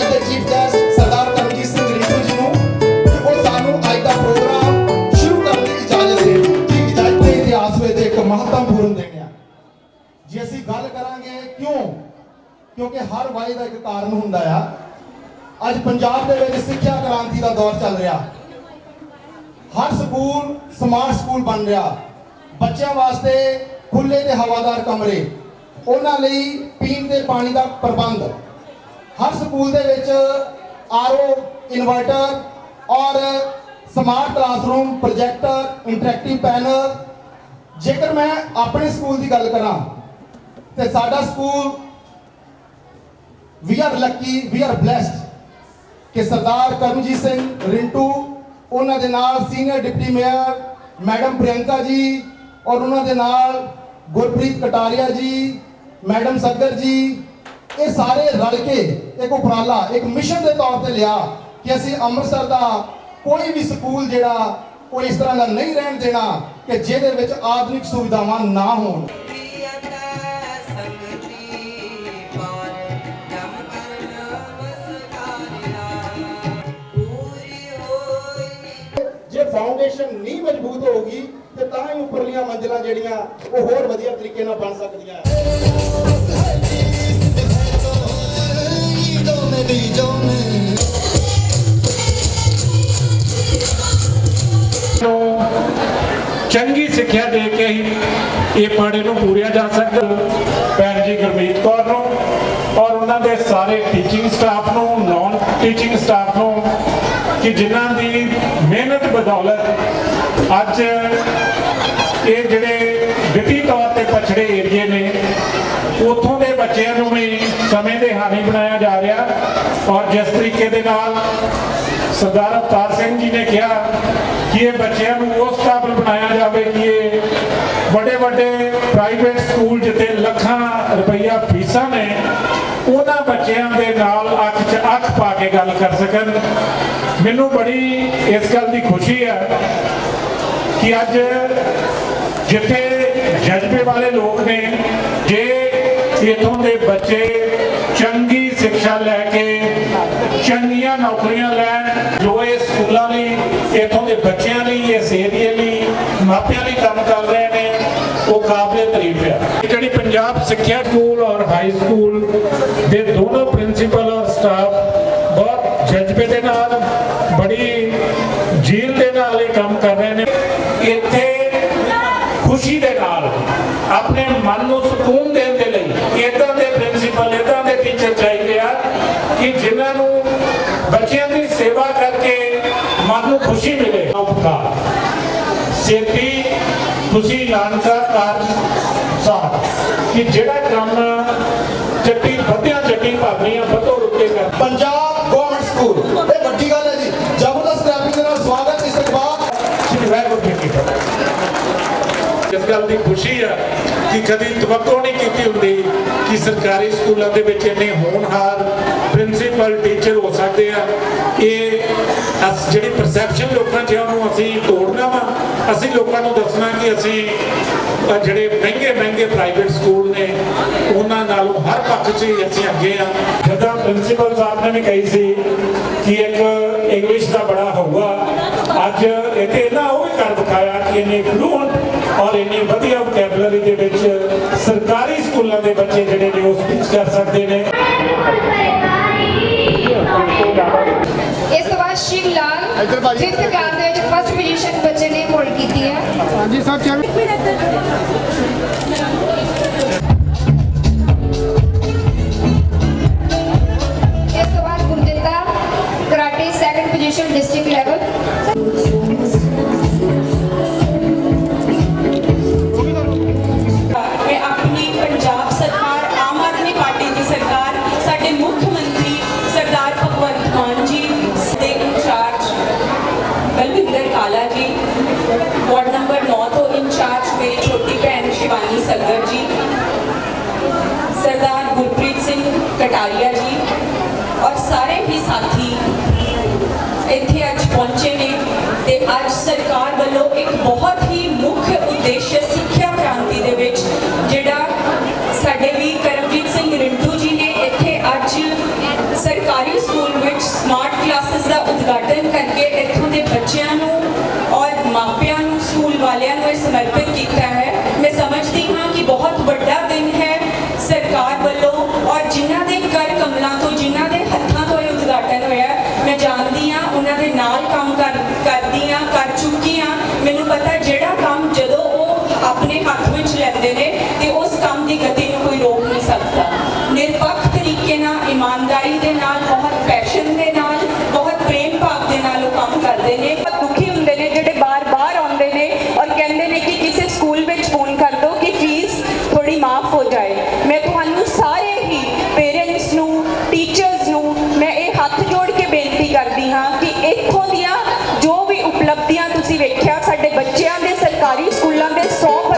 ਅੱਜ ਦੇ chief guest Sardar Karamjit Singh Ritu ji ਨੂੰ, ਕਿ ਉਹ ਸਾਨੂੰ ਅੱਜ ਦਾ ਪ੍ਰੋਗਰਾਮ ਸ਼ੁਰੂ ਕਰਨ ਦੀ ਇਜਾਜ਼ਤ ਦੇਣ ਕਿ ਇਜਾਜ਼ਤ ਦੇ ਇਤਿਹਾਸ ਵਿੱਚ ਇੱਕ ਮਹੱਤਵਪੂਰਨ ਦਿਨ ਹੈ ਜੇ ਅਸੀਂ ਗੱਲ ਕਰਾਂਗੇ ਕਿਉਂ? ਕਿਉਂਕਿ ਹਰ ਵਾਅਦੇ ਦਾ ਇੱਕ ਕਾਰਨ ਹੁੰਦਾ ਆ। ਅੱਜ ਪੰਜਾਬ ਦੇ ਵਿੱਚ ਸਿੱਖਿਆ ਕ੍ਰਾਂਤੀ ਦਾ ਦੌਰ ਚੱਲ ਰਿਹਾ। ਹਰ ਸਕੂਲ, ਸਮਾਰਟ ਸਕੂਲ ਬਣ ਰਿਹਾ। ਬੱਚਿਆਂ ਵਾਸਤੇ ਖੁੱਲੇ ਤੇ ਹਵਾਦਾਰ ਕਮਰੇ। ਉਹਨਾਂ ਲਈ ਪੀਣ ਦੇ ਪਾਣੀ ਦਾ ਪ੍ਰਬੰਧ। ਹਰ ਸਕੂਲ ਦੇ ਵਿੱਚ ਆਰਓ ਇਨਵਰਟਰ ਔਰ smart classroom, projector interactive panel ਜੇਕਰ ਮੈਂ ਆਪਣੇ ਸਕੂਲ ਦੀ ਗੱਲ ਕਰਾਂ, ਤੇ ਸਾਡਾ school we are lucky, we are blessed ਕਿ ਸਰਦਾਰ ਕਰਮਜੀਤ ਸਿੰਘ ਰਿੰਟੂ, ਉਹਨਾਂ ਦੇ ਨਾਲ senior deputy mayor madam Priyanka ji ਔਰ ਉਹਨਾਂ ਦੇ ਨਾਲ ਗੁਰਪ੍ਰੀਤ ਕਟਾਰੀਆ ਜੀ, ਮੈਡਮ ਸੱਗਰ ਜੀ ਇਹ ਸਾਰੇ ਰਲ ਕੇ ਇੱਕ ਉਪਰਾਲਾ, ਇੱਕ ਮਿਸ਼ਨ ਦੇ ਤੌਰ ਤੇ ਲਿਆ ਕਿ ਅਸੀਂ ਅੰਮ੍ਰਿਤਸਰ ਦਾ ਕੋਈ ਵੀ ਸਕੂਲ ਜਿਹੜਾ, ਉਹ ਇਸ ਤਰ੍ਹਾਂ ਦਾ ਨਹੀਂ ਰਹਿਣ ਦੇਣਾ ਕਿ ਜਿਹਦੇ ਵਿੱਚ ਆਧੁਨਿਕ ਸੁਵਿਧਾਵਾਂ ਨਾ ਹੋਣ। ਜੇ ਫਾਊਂਡੇਸ਼ਨ ਨਹੀਂ ਮਜ਼ਬੂਤ ਹੋਊਗੀ, ਤੇ ਤਾਂ ਹੀ ਉੱਪਰਲੀਆਂ ਮੰਜ਼ਲਾਂ ਜਿਹੜੀਆਂ, ਉਹ ਹੋਰ ਵਧੀਆ ਤਰੀਕੇ ਨਾਲ ਬਣ ਸਕਦੀਆਂ। ਚੰਗੀ ਸਿੱਖਿਆ ਦੇ ਕੇ ਹੀ ਇਹ ਪਾੜੇ ਨੂੰ ਪੂਰਿਆ ਜਾ ਸਕਦਾ ਭੈਣ ਜੀ ਗੁਰਮੀਤ ਕੌਰ ਨੂੰ ਔਰ ਉਹਨਾਂ ਦੇ ਸਾਰੇ ਟੀਚਿੰਗ ਸਟਾਫ ਨੂੰ ਨਾਨ ਟੀਚਿੰਗ ਸਟਾਫ ਨੂੰ ਕਿ ਜਿਨ੍ਹਾਂ ਦੀ ਮਿਹਨਤ ਬਦੌਲਤ ਅੱਜ ਇਹ ਜਿਹੜੇ ਵਿੱਤੀ ਤੌਰ ਤੇ ਪਛੜੇ ਏਰੀਏ ਨੇ, ਉਥੋਂ ਦੇ ਬੱਚਿਆਂ ਨੂੰ ਵੀ ਸਮੇਂ ਦੇ ਹਾਨੀ ਬਣਾਇਆ ਜਾ ਰਿਹਾ ਔਰ ਜਿਸ ਤਰੀਕੇ ਦੇ ਨਾਲ ਸਰਦਾਰ ਅਵਤਾਰ ਸਿੰਘ ਜੀ ਨੇ ਕਿਹਾ ਕਿ ਇਹ ਬੱਚਿਆਂ ਨੂੰ ਉਸ ਕਾਬਲ ਬਣਾਇਆ ਜਾਵੇ ਕਿ ਇਹ ਵੱਡੇ ਵੱਡੇ ਪ੍ਰਾਈਵੇਟ ਸਕੂਲ ਜਿੱਥੇ ਲੱਖਾਂ ਰੁਪਈਆ ਫੀਸਾਂ ਨੇ, ਉਹਨਾਂ ਬੱਚਿਆਂ ਦੇ ਨਾਲ ਅੱਖ 'ਚ ਅੱਖ ਪਾ ਕੇ ਗੱਲ ਕਰ ਸਕਣ। ਮੈਨੂੰ ਬੜੀ ਇਸ ਗੱਲ ਦੀ ਖੁਸ਼ੀ ਹੈ ਕਿ ਅੱਜ ਜਿੱਥੇ ਜਜ਼ਬੇ ਵਾਲੇ ਲੋਕ ਨੇ, ਜੇ ਇਥੋਂ ਦੇ ਬੱਚੇ ਚੰਗੀ ਸਿੱਖਿਆ ਲੈ ਕੇ, ਚੰਗੀਆਂ ਨੌਕਰੀਆਂ ਲੈਣ, ਜੋ ਇਹ ਸਕੂਲਾਂ ਲਈ, ਇਥੋਂ ਦੇ ਬੱਚਿਆਂ ਲਈ ਇਸ ਏਰੀਏ ਲਈ, ਮਾਪਿਆਂ ਲਈ ਕੰਮ ਕਰ ਰਹੇ ਨੇ, ਉਹ ਕਾਬਲੇ ਤਾਰੀਫ ਹੈ। ਜਿਹੜੀ ਪੰਜਾਬ ਸਿੱਖਿਆ ਸਕੂਲ ਔਰ ਹਾਈ ਸਕੂਲ ਦੇ ਦੋਨੋਂ ਪ੍ਰਿੰਸੀਪਲ ਔਰ ਸਟਾਫ ਬਹੁਤ ਜਜ਼ਬੇ ਦੇ ਨਾਲ, ਬੜੀ ਜੀਲ ਦੇ ਨਾਲ ਇਹ ਕੰਮ ਕਰ ਰਹੇ ਨੇ। ਇੱਥੇ ਖੁਸ਼ੀ ਦੇ ਨਾਲ, ਆਪਣੇ ਮਨ ਨੂੰ ਸਕੂਨ ਕਿ ਜਿਨ੍ਹਾਂ ਨੂੰ ਬੱਚਿਆਂ ਦੀ ਸੇਵਾ ਕਰਕੇ ਮਨ ਨੂੰ ਖੁਸ਼ੀ ਮਿਲੇ। ਉਪਕਾਰ ਸੇਤੀ ਤੁਸੀਂ ਲਾਂਸਾ ਕਾਰਜ ਸਾਹਿਬ ਕਿ ਜਿਹੜਾ ਕੰਮ ਚੱਟੀ ਵੱਧਿਆ ਚੱਟੀ ਭਾਗੀਆਂ ਵੱਧੋ ਰੁਕੇ ਕਰ ਪੰਜਾਬ ਗਵਰਨਮੈਂਟ ਸਕੂਲ ਇਹ ਵੱਡੀ ਗੱਲ ਹੈ ਜੀ। ਜ਼ਬਰਦਸਤ ਕਲੈਪਿੰਗ ਦੇ ਨਾਲ ਸਵਾਗਤ ਇਸਤਕਬਾਲ ਸ਼੍ਰੀ ਵਾਹਿਗੁਰੂ ਜੀ ਕੀ ਇਸ ਗੱਲ ਦੀ ਖੁਸ਼ੀ ਆ ਕਿ ਕਦੀ ਤਵੱਕੋ ਨਹੀਂ ਕਿ ਸਰਕਾਰੀ ਸਕੂਲਾਂ ਦੇ ਵਿੱਚ ਇੰਨੇ ਹੋਣਹਾਰ ਪ੍ਰਿੰਸੀਪਲ, ਟੀਚਰ ਹੋ ਸਕਦੇ ਆ। ਇਹ ਜਿਹੜੀ ਪਰਸੈਪਸ਼ਨ ਲੋਕਾਂ 'ਚ ਆ, ਉਹਨੂੰ ਅਸੀਂ ਤੋੜਨਾ ਵਾ। ਅਸੀਂ ਲੋਕਾਂ ਨੂੰ ਦੱਸਣਾ ਕਿ ਅਸੀਂ ਜਿਹੜੇ ਮਹਿੰਗੇ ਮਹਿੰਗੇ ਪ੍ਰਾਈਵੇਟ ਸਕੂਲ ਨੇ, ਉਹਨਾਂ ਨਾਲੋਂ ਹਰ ਪੱਖ 'ਚ ਅਸੀਂ ਅੱਗੇ ਆ। ਜਦੋਂ ਪ੍ਰਿੰਸੀਪਲ ਸਾਹਿਬ ਨੇ ਵੀ ਕਹੀ ਸੀ ਕਿ ਇੱਕ ਇੰਗਲਿਸ਼ ਦਾ ਬੜਾ ਅੱਜ ਇੱਥੇ ਨਾ ਉਹ ਵੀ ਕਰ ਦਿਖਾਇਆ ਕਿ ਇੰਨੀ ਫਲੂਐਂਟ ਔਰ ਇੰਨੀ ਵਧੀਆ ਵੋਕੈਬਲਰੀ ਦੇ ਵਿੱਚ ਸਰਕਾਰੀ ਸਕੂਲਾਂ ਦੇ ਬੱਚੇ ਜਿਹੜੇ ਨੇ ਉਹ ਸਪੀਚ ਕਰ ਸਕਦੇ ਨੇ ਇਸ ਤੋਂ ਬਾਅਦ ਸ਼ਿਵ ਲਾਲ। 5th ਕਲਾਸ ਦੇ ਵਿੱਚ ਫਸਟ ਪੋਜੀਸ਼ਨ ਬੱਚੇ ਨੇ ਹੋਲਡ ਕੀਤੀ ਹੈ ਹਾਂਜੀ ਸਰ ਚਲ ਸੱਗਰ ਜੀ, ਸਰਦਾਰ ਗੁਰਪ੍ਰੀਤ ਸਿੰਘ ਕਟਾਰੀਆ ਜੀ ਔਰ ਸਾਰੇ ਹੀ ਸਾਥੀ ਇੱਥੇ ਅੱਜ ਪਹੁੰਚੇ ਨੇ ਤੇ ਅੱਜ ਸਰਕਾਰ ਵੱਲੋਂ ਇੱਕ ਬਹੁਤ ਜਾਣਦੀ ਆ ਉਹਨਾਂ ਦੇ ਨਾਲ ਕੰਮ ਕਰਦੀ ਆ ਕਰ ਚੁੱਕੀ ਆ। ਮੈਨੂੰ ਪਤਾ ਇੱਥੋਂ ਦੀਆਂ ਜੋ ਵੀ